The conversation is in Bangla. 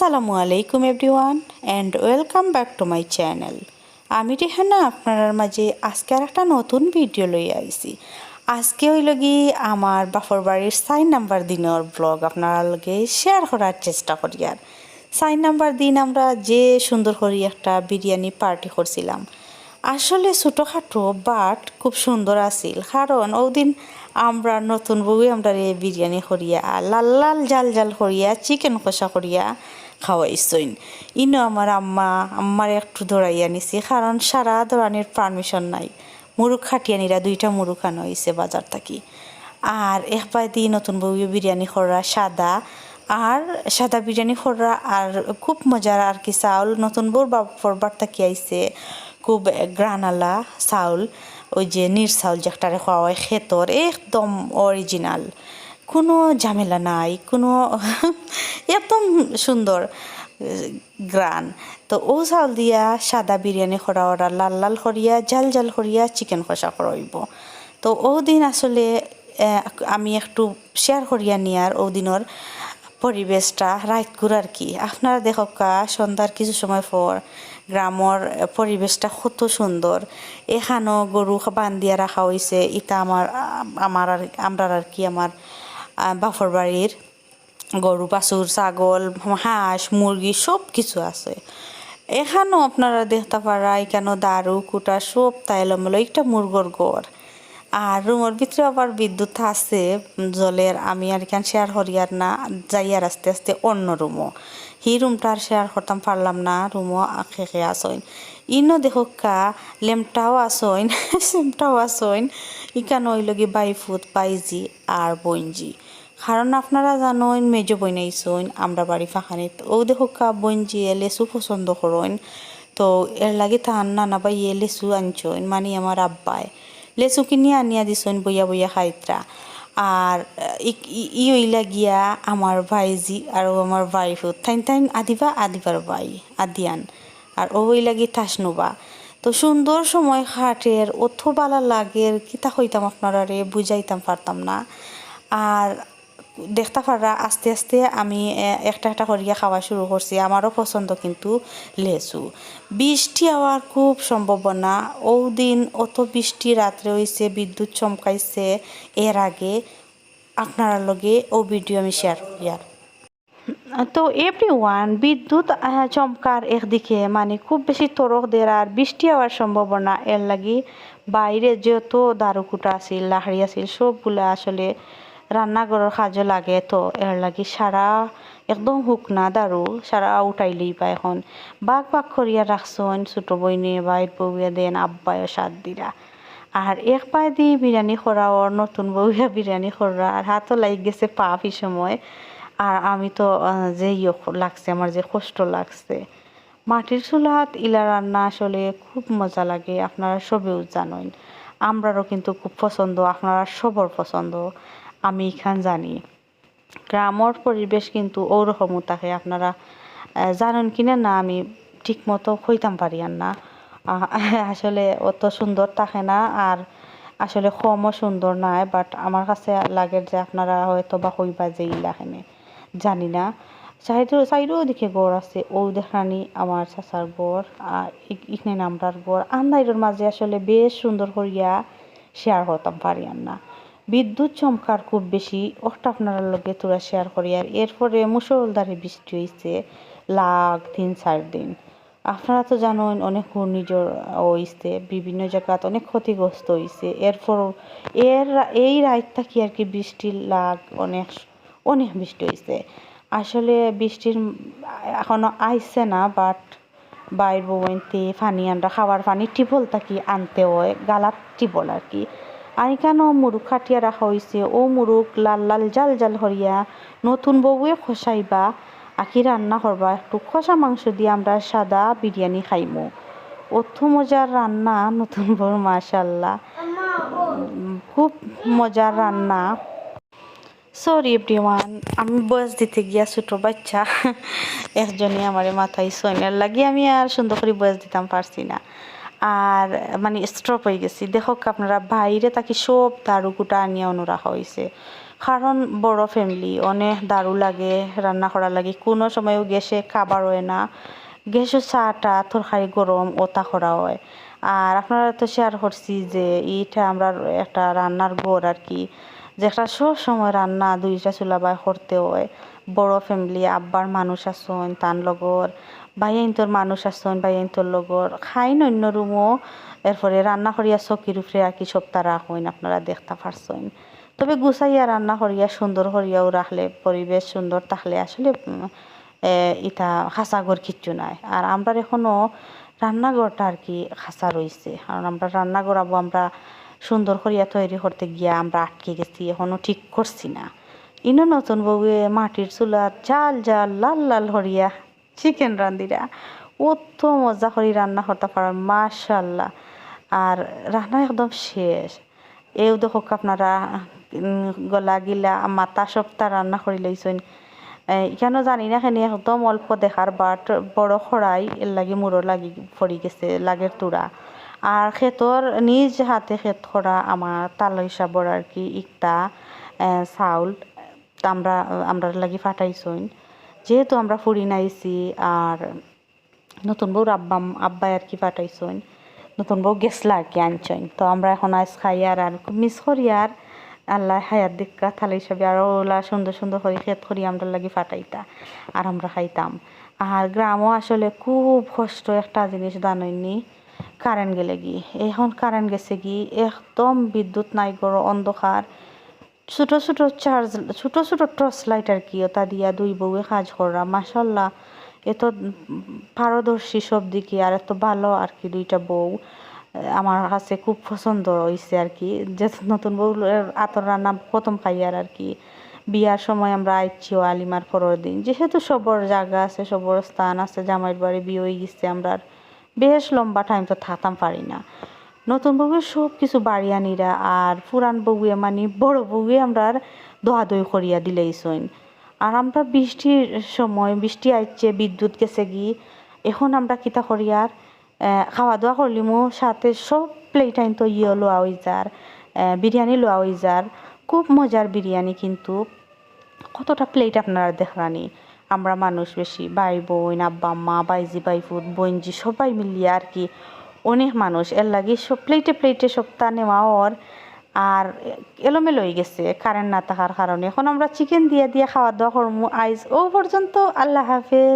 আসসালামু আলাইকুম everyone and welcome back to my channel আমি রেহানা, আপনার মাঝে আজকে আর একটা নতুন ভিডিও লই আইছি। আজকে হইল কি আমার বাপর বাড়ির সাইন নাম্বার দিনের ব্লগ আপনার লগে শেয়ার করার চেষ্টা করি আর। সাইন নাম্বার দিন আমরা যে সুন্দর করি একটা বিরিয়ানি পার্টি করছিলাম। আসলে ছোটোখাটো বাট খুব সুন্দর আছিল। কারণ ওদিন আমরা নতুন বউই আমরা বিরিয়ানি করিয়া, লাল লাল জাল জাল করিয়া চিকেন কষা করিয়া খাওয়াইছইন ইনো আমার আম্মা, আম্মার একটু দৌড়াইয়া নিছি, কারণ সারা দৌড়ানির পারমিশন নাই। মুরুখ খাটিয়ানিরা দুইটা মুরুখ আনো হয়েছে বাজার থাকি। আর একবার দিয়ে নতুন বউয়ে বিরিয়ানি করা সাদা, আর সাদা বিরিয়ানি করা আর খুব মজার আর কি চাউল। নতুন বউর বাবার থাকি আইছে, খুব গ্রানালা চাউল, ওই যে নির চাউল যেটারে খাওয়া হয়, খেতর, একদম অরিজিনাল কোনো ঝামেলা নাই, কোনো একদম সুন্দর, গ্রান। তো ও চাউল দিয়া সাদা বিরিয়ানি করা ওরা লাল লাল করিয়া জাল জাল করিয়া চিকেন কষা করাইব। তো ও দিন আসলে আমি একটু শেয়ার করিয়া নিয়ার ও দিনের পরিবেশটা রাইতকুর আর কি। আপনারা দেখকা সন্ধ্যার কিছু সময় পর গ্রামর পরিবেশটা কত সুন্দর। এখানেও গরু বান্ধিয়া রাখা হয়েছে ইটা আমার আমার আর আমরা আর কি, আমার বাপর বাড়ির গরু, বাছুর, ছাগল, হাঁস, মুরগি সব কিছু আছে। এখানেও আপনারা দেখতে পারা, এখানেও দারু, কুটা সব তাইলমেলো, একটা মুরগর গড় আর রুমের ভিতরে আবার বিদ্যুৎ আছে, জলের, আমি আর এখানে শেয়ার করিয়ার না যাইয়ার আস্তে আস্তে অন্য রুমও। হি রুমটা আর শেয়ার করতাম পারলাম না, রুমও খেকে আসইন ইনো দেখোকা লেমটাও আসইন সেমটাও আসইন। ইকান ওইলগি বাইফুত বাইজি আর বইনজি কারণ আপনারা জানেন মেজো বইনাইছইন আমরা বাড়ি ফাঁকানিত ও দেখোকা বইনজি লেসু পছন্দ করইন। তো এর লাগে তাহান নানা বা ইয়ে লেসু আনছইন মানে আমার আব্বায় লেসু কিনে আনিয়া দিছইন বইয়া বইয়া খাইত্রা। আর ই- ওইলা গিয়া আমার ভাইজি আর আমার বাইফুত থাইন থাইন আদিবা আদিবার বাই, আদিয়ান। আর ওই লাগি তাসনুবা তো সুন্দর সময় খাটের অথ বালা লাগের কিতা হইতাম আপনারা রে বুঝাইতাম পারতাম না। আর দেখতে পারা আস্তে আস্তে আমি একটা একটা করিয়া খাওয়া শুরু করছি। আমারও পছন্দ কিন্তু লেসু বৃষ্টি হওয়ার খুব সম্ভাবনা। ও দিন অত বৃষ্টি, রাত্রে হইছে বিদ্যুৎ চমকাইছে। এর আগে আপনার লগে ও ভিডিও আমি শেয়ার করি আর। তো এভরি ওয়ান বিদ্যুৎ চমকার একদিকে। মানে খুব বেশি তরক দের আর বৃষ্টি হওয়ার সম্ভাবনা। এর লাগি বাইরে যত দারুকুটা আছিল লাহারি আছিল, সবগুলা আসলে রান্নাঘরের কাজে লাগে। তো এর লাগি সারা একদম শুকনা দারু। সারা উঠাইলেই পায় এখন। বাঘ বাঘ করিয়া রাখছন ছোটো বইনে বাইর বউয়া দেন, আব্বায় সাত দিরা আর এক পায়ে দিয়ে বিরিয়ানি করা ওর নতুন বউয়া বিরিয়ানি করা আর হাতও লাগ গেছে এই সময় আর আমি তো যে লাগছে, আমার যে কষ্ট লাগছে। মাটির চুলাত ইলা রান্না আসলে খুব মজা লাগে, আপনারা সবেও জানেন। আমরারও কিন্তু খুব পছন্দ, আপনারা সবর পছন্দ, আমি এখান জানি। গ্রামর পরিবেশ কিন্তু ওরকমও থাকে, আপনারা জানেন কিনা না আমি ঠিক মতো কইতাম পারি আর না। আসলে অত সুন্দর থাকে না, আর আসলে কমও সুন্দর নাই বাট আমার কাছে লাগে যে আপনারা হয়তো বা কইবা যে ইলাখানে জানি না। সাইডও সাইডও দিকে গড় আছে। ও দেখানি আমার চাচার গড় আর ই- ইখানে নামরার গড়। আন্দাইরের মাঝে আসলে বেশ সুন্দর করিয়া শেয়ার করতাম পারি না। বিদ্যুৎ চমকার খুব বেশি ওটা আপনার লগে তোরা শেয়ার করি আর এরপরে মুসলধারে বৃষ্টি হয়েছে লাখ তিন চার দিন। আপনারা তো জানেন অনেক ঘূর্ণিঝড় হইছে, বিভিন্ন জায়গাত অনেক ক্ষতিগ্রস্ত হয়েছে এরপর এর, এই রাতটা কি আর কি বৃষ্টির লাগ অনেক অনেক বৃষ্টি হয়েছে আসলে বৃষ্টির এখনও আইছে না বাট বাইর বইতে পানি আনরা খাওয়ার পানি টিপল থাকি আনতে হয় গালাত টিপল আর কি আর এখানেও মুরুখ খাটিয়া রাখা হয়েছে ও মুরুখ লাল লাল জাল জাল হরিয়া নতুন বউয়ে খসাইবা আকি রান্না করবা একটু খসা মাংস দিয়ে আমরা সাদা বিরিয়ানি খাইমু। অত মজার রান্না নতুন বউ মাশাল্লাহ। খুব মজার রান্না। সরি এভরিওয়ান আমি বয়স দিতে গিয়া ছোটো বাচ্চা। একজনই আমার মাথায় সৈন্যের লাগিয়ে আমি আর সুন্দর করে বয়স দিতাম পারছি না। আর মানে স্ট্রপ হয়ে গেছি। দেখো আপনারা, বাইরে তাকে সব দারুকুটা আনিয়া অনু রাখা হয়েছে কারণ বড় ফ্যামিলি অনেক দারু লাগে, রান্না করা লাগে। কোনো সময়ও গ্যাসে খাবার হয় না। গ্যাসের চাটা, তরকারি গরম ওটা করা হয়। আর আপনারা তো শেয়ার করছি যে এইটা আমরা একটা রান্নার ঘর আর কি। যেটা সব সময় রান্না দুইটা চুলা বাই করতে হয়। বড় ফ্যামিলি আব্বার মানুষ আসন তান লগর বাইয়াইন্তর মানুষ আসন বাইয়াইন্তর লগর। খাইন অন্য রুমও এরপরে রান্না করিয়া চকির উপরে আর কি সপ্তাহ রাখুন আপনারা দেখতে পারছেন। তবে গুছাইয়া রান্না করিয়া সুন্দর করিয়াও রাখলে পরিবেশ সুন্দর থাকলে আসলে উম, এ, ইটা খাঁচাঘর কিচ্ছু নাই। আর আমরা এখনও রান্নাঘরটা আর কি খাঁচা রয়েছে কারণ আমরা রান্নাঘর আবো আমরা সুন্দর করিয়া তৈরি করতে গিয়া আমরা আটকে গেছি এখনও ঠিক করছি না। ইনো নতুন বউয়ে মাটির চুলাত জাল জাল লাল লাল হরিয়া চিকেন রান্দিরা অত মজা করি রান্না করতে পারেন মাশাল্লাহ আর রান্না একদম শেষ। এও দেখো আপনারা গলা গিলা মাথা সপ্তাহ রান্না করে লইছেন। কেন জানি না খানি একদম অল্প দেখার বাট বড় খড়াই, এর লাগি মুড়ো লাগি পড়ি গেছে, লাগের তুড়া। আর ক্ষেতর নিজ হাতে ক্ষেত করা আমার তাল হিসাবর আর কি ইকটা চাউল, আমরা আমরা লাগি ফাটাইছইন। যেহেতু আমরা ফুরি নাইছি আর নতুন বউর আব্বা, আব্বাই আর কি পাঠাইছেন নতুন বউ গেছলা আর কি আনছেন তো আমরা এখন আজ খাই আর আর মিস করি আর আল্লাহ হায়াত দিক্কা থালে হিসাবে আরও ওলা সুন্দর সুন্দর করে খেত করি আমরা লাগি ফাটাইতা আর আমরা খাইতাম। আর গ্রামও আসলে খুব কষ্ট একটা জিনিস দানইনি কারেন্ট গেলে কি এখন কারেন্ট গেছে কি একদম বিদ্যুৎ নাই, গড় অন্ধকার। ছোট ছোট চার্জ ছোট ছোট টর্চ লাইট আর কি ওটা দিয়া দুই বউয়ে কাজ করা। মাসাল্লাহ এত পারদর্শী সব দিকে আর এত ভালো আর কি দুইটা বউ। আমার কাছে খুব পছন্দ হয়েছে আর কি। যে নতুন বউ আতর রান্না প্রথম খাই আর কি। বিয়ার সময় আমরা আইছি ও আলিমার পরের দিন। যেহেতু সবর জায়গা আছে, সবর স্থান আছে, জামাইয়ের বাড়ি বিয়ে হয়ে গেছে আমরা বেশ লম্বা টাইম তো থাকতাম পারি না। নতুন বউয়ে সব কিছু বাড়ি আনিরা আর পুরান বউয়ে মানে বড় বউয়ে আমরা আর দোয়া দই করিয়া দিলেইছইন আর আমরা বৃষ্টির সময়, বৃষ্টি আইছে বিদ্যুৎ গেছে গি, এখন আমরা কিতা করি আর খাওয়া দাওয়া করলিমো, সাথে সব প্লেট আইন তো ইয়ে লোয়া হয়ে যার বিরিয়ানি লোয়া হয়ে যার, খুব মজার বিরিয়ানি কিন্তু। কতটা প্লেট আপনারা দেখরানি আমরা মানুষ বেশি, ভাই বোন, আব্বা, আম্মা বাইজি বাইফুত বোনজি, সবাই মিলিয়ে আর কি অনেক মানুষ। এর লাগে সব প্লেটে প্লেটে সপ্তাহ নেওয়া ওর আর এলোমেলো হয়ে গেছে কারেন্ট না থাকার কারণে। এখন আমরা চিকেন দিয়ে দিয়ে খাওয়া দাওয়া করব আইজ ও পর্যন্ত আল্লাহ হাফেজ।